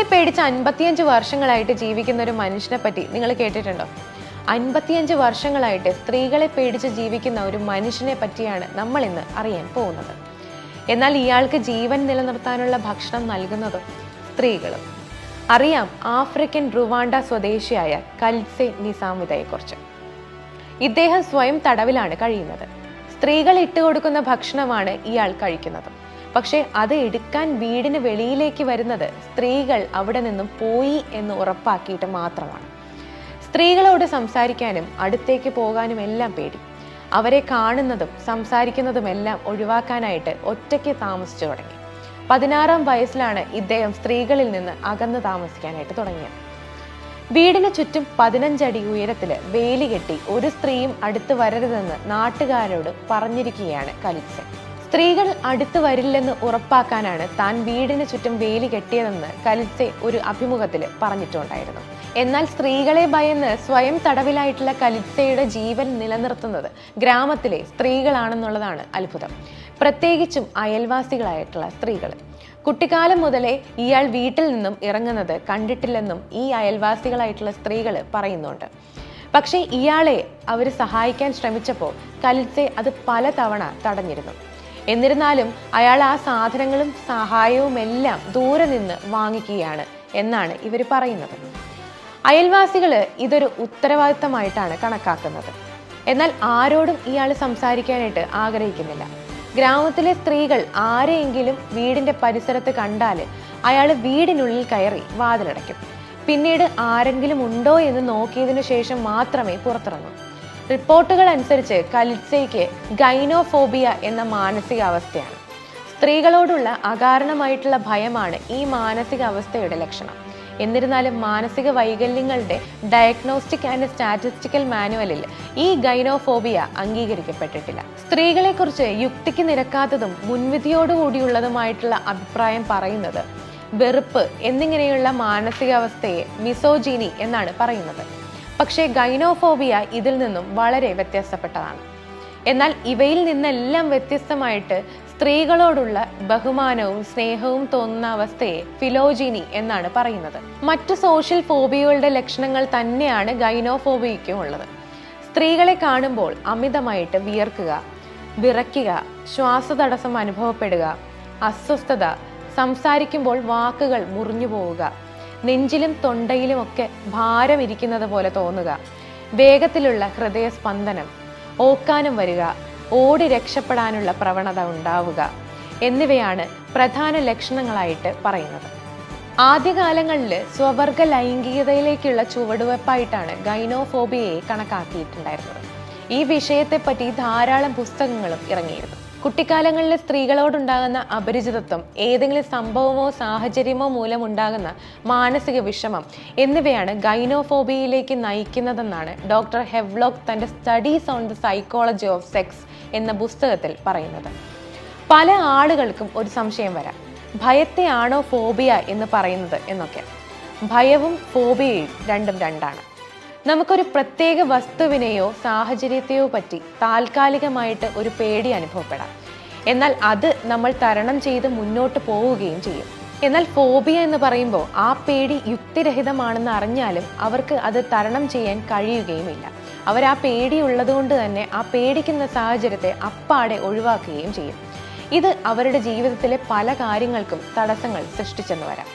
സ്ത്രീകളെ പേടിച്ച് അൻപത്തിയഞ്ച് വർഷങ്ങളായിട്ട് ജീവിക്കുന്ന ഒരു മനുഷ്യനെ പറ്റി നിങ്ങൾ കേട്ടിട്ടുണ്ടോ? അൻപത്തിയഞ്ച് വർഷങ്ങളായിട്ട് സ്ത്രീകളെ പേടിച്ച് ജീവിക്കുന്ന ഒരു മനുഷ്യനെ പറ്റിയാണ് നമ്മൾ ഇന്ന് അറിയാൻ പോകുന്നത്. എന്നാൽ ഇയാൾക്ക് ജീവൻ നിലനിർത്താനുള്ള ഭക്ഷണം നൽകുന്നത് സ്ത്രീകളും. അറിയാം ആഫ്രിക്കൻ റുവാണ്ട സ്വദേശിയായ കൽസെ നിസാമിതയെക്കുറിച്ച്. ഇദ്ദേഹം സ്വയം തടവിലാണ് കഴിയുന്നത്. സ്ത്രീകൾ ഇട്ടുകൊടുക്കുന്ന ഭക്ഷണമാണ് ഇയാൾ കഴിക്കുന്നത്. പക്ഷേ അത് എടുക്കാൻ വീടിന് വെളിയിലേക്ക് വരുന്നത് സ്ത്രീകൾ അവിടെ നിന്നും പോയി എന്ന് ഉറപ്പാക്കിയിട്ട് മാത്രമാണ്. സ്ത്രീകളോട് സംസാരിക്കാനും അടുത്തേക്ക് പോകാനും എല്ലാം പേടി. അവരെ കാണുന്നതും സംസാരിക്കുന്നതുമെല്ലാം ഒഴിവാക്കാനായിട്ട് ഒറ്റയ്ക്ക് താമസിച്ചു തുടങ്ങി. പതിനാറാം വയസ്സിലാണ് ഇദ്ദേഹം സ്ത്രീകളിൽ നിന്ന് അകന്ന് താമസിക്കാനായിട്ട് തുടങ്ങിയത്. വീടിന് ചുറ്റും പതിനഞ്ചടി ഉയരത്തിൽ വേലി കെട്ടി ഒരു സ്ത്രീയും അടുത്ത് വരരുതെന്ന് നാട്ടുകാരോട് പറഞ്ഞിരിക്കുകയാണ് കലിത്സെ സ്ത്രീകൾ അടുത്ത് വരില്ലെന്ന് ഉറപ്പാക്കാനാണ് താൻ വീടിന് ചുറ്റും വേലി കെട്ടിയതെന്ന് കലിത്തെ ഒരു അഭിമുഖത്തിൽ പറഞ്ഞിട്ടുണ്ടായിരുന്നു. എന്നാൽ സ്ത്രീകളെ ഭയന്ന് സ്വയം തടവിലായിട്ടുള്ള കലിത്തയുടെ ജീവൻ നിലനിർത്തുന്നത് ഗ്രാമത്തിലെ സ്ത്രീകളാണെന്നുള്ളതാണ് അത്ഭുതം. പ്രത്യേകിച്ചും അയൽവാസികളായിട്ടുള്ള സ്ത്രീകൾ. കുട്ടിക്കാലം മുതലേ ഇയാൾ വീട്ടിൽ നിന്നും ഇറങ്ങുന്നത് കണ്ടിട്ടില്ലെന്നും ഈ അയൽവാസികളായിട്ടുള്ള സ്ത്രീകൾ പറയുന്നുണ്ട്. പക്ഷേ ഇയാളെ അവർ സഹായിക്കാൻ ശ്രമിച്ചപ്പോൾ കലിത്തെ അത് പലതവണ തടഞ്ഞിരുന്നു. എന്നിരുന്നാലും അയാൾ ആ സാധനങ്ങളും സഹായവും എല്ലാം ദൂരെ നിന്ന് വാങ്ങിക്കുകയാണ് എന്നാണ് ഇവർ പറയുന്നത്. അയൽവാസികൾ ഇതൊരു ഉത്തരവാദിത്തമായിട്ടാണ് കണക്കാക്കുന്നത്. എന്നാൽ ആരോടും ഇയാൾ സംസാരിക്കാനായിട്ട് ആഗ്രഹിക്കുന്നില്ല. ഗ്രാമത്തിലെ സ്ത്രീകൾ ആരെയെങ്കിലും വീടിന്റെ പരിസരത്ത് കണ്ടാൽ അയാൾ വീടിനുള്ളിൽ കയറി വാതിലടയ്ക്കും. പിന്നീട് ആരെങ്കിലും ഉണ്ടോ എന്ന് നോക്കിയതിനു ശേഷം മാത്രമേ പുറത്തിറങ്ങൂ. റിപ്പോർട്ടുകൾ അനുസരിച്ച് കലിത്സയ്ക്ക് ഗൈനോഫോബിയ എന്ന മാനസികാവസ്ഥയാണ്. സ്ത്രീകളോടുള്ള അകാരണമായിട്ടുള്ള ഭയമാണ് ഈ മാനസികാവസ്ഥയുടെ ലക്ഷണം. എന്നിരുന്നാലും മാനസിക വൈകല്യങ്ങളുടെ ഡയഗ്നോസ്റ്റിക് ആൻഡ് സ്റ്റാറ്റിസ്റ്റിക്കൽ മാനുവലിൽ ഈ ഗൈനോഫോബിയ അംഗീകരിക്കപ്പെട്ടിട്ടില്ല. സ്ത്രീകളെക്കുറിച്ച് യുക്തിക്ക് നിരക്കാത്തതും മുൻവിധിയോടുകൂടിയുള്ളതുമായിട്ടുള്ള അഭിപ്രായം പറയുന്നത് വെറുപ്പ് എന്നിങ്ങനെയുള്ള മാനസികാവസ്ഥയെ മിസോജീനി എന്നാണ് പറയുന്നത്. പക്ഷേ ഗൈനോഫോബിയ ഇതിൽ നിന്നും വളരെ വ്യത്യസ്തപ്പെട്ടതാണ്. എന്നാൽ ഇവയിൽ നിന്നെല്ലാം വ്യത്യസ്തമായിട്ട് സ്ത്രീകളോടുള്ള ബഹുമാനവും സ്നേഹവും തോന്നുന്ന അവസ്ഥയെ ഫിലോജിനി എന്നാണ് പറയുന്നത്. മറ്റു സോഷ്യൽ ഫോബിയകളുടെ ലക്ഷണങ്ങൾ തന്നെയാണ് ഗൈനോഫോബിയയ്ക്കും ഉള്ളത്. സ്ത്രീകളെ കാണുമ്പോൾ അമിതമായിട്ട് വിയർക്കുക വിറയ്ക്കുക ശ്വാസതടസ്സം അനുഭവപ്പെടുക അസ്വസ്ഥത സംസാരിക്കുമ്പോൾ വാക്കുകൾ മുറിഞ്ഞു പോവുക നെഞ്ചിലും തൊണ്ടയിലും ഒക്കെ ഭാരം ഇരിക്കുന്നത് പോലെ തോന്നുക. വേഗത്തിലുള്ള ഹൃദയസ്പന്ദനം ഓക്കാനം വരിക ഓടി രക്ഷപ്പെടാനുള്ള പ്രവണത ഉണ്ടാവുക എന്നിവയാണ് പ്രധാന ലക്ഷണങ്ങളായിട്ട് പറയുന്നത്. ആദ്യകാലങ്ങളിൽ സ്വവർഗ ലൈംഗികതയിലേക്കുള്ള ചുവടുവെപ്പായിട്ടാണ് ഗൈനോഫോബിയയെ കണക്കാക്കിയിട്ടുണ്ടായിരുന്നത്. ഈ വിഷയത്തെപ്പറ്റി ധാരാളം പുസ്തകങ്ങളും ഇറങ്ങിയിരുന്നു. കുട്ടിക്കാലങ്ങളിൽ സ്ത്രീകളോടുണ്ടാകുന്ന അപരിചിതത്വം ഏതെങ്കിലും സംഭവമോ സാഹചര്യമോ മൂലമുണ്ടാകുന്ന മാനസിക വിഷമം എന്നിവയാണ് ഗൈനോഫോബിയയിലേക്ക് നയിക്കുന്നതെന്നാണ് ഡോക്ടർ ഹെവ്ലോക്ക് തന്റെ studies on the psychology of sex എന്ന പുസ്തകത്തിൽ പറയുന്നത്. പല ആളുകൾക്കും ഒരു സംശയം വരാം. ഭയത്തെയാണോ ഫോബിയ എന്ന് പറയുന്നത് എന്നൊക്കെ. ഭയവും ഫോബിയയും രണ്ടും രണ്ടാണ്. നമുക്കൊരു പ്രത്യേക വസ്തുവിനെയോ സാഹചര്യത്തെയോ പറ്റി താൽക്കാലികമായിട്ട് ഒരു പേടി അനുഭവപ്പെടാം. എന്നാൽ അത് നമ്മൾ തരണം ചെയ്ത് മുന്നോട്ട് പോവുകയും ചെയ്യും. എന്നാൽ ഫോബിയ എന്ന് പറയുമ്പോൾ ആ പേടി യുക്തിരഹിതമാണെന്ന് അറിഞ്ഞാലും അവർക്ക് അത് തരണം ചെയ്യാൻ കഴിയുകയുമില്ല. അവർ ആ പേടി ഉള്ളതുകൊണ്ട് തന്നെ ആ പേടിക്കുന്ന സാഹചര്യത്തെ അപ്പാടെ ഒഴിവാക്കുകയും ചെയ്യും. ഇത് അവരുടെ ജീവിതത്തിലെ പല കാര്യങ്ങൾക്കും തടസ്സങ്ങൾ സൃഷ്ടിച്ചെന്ന് വരാം.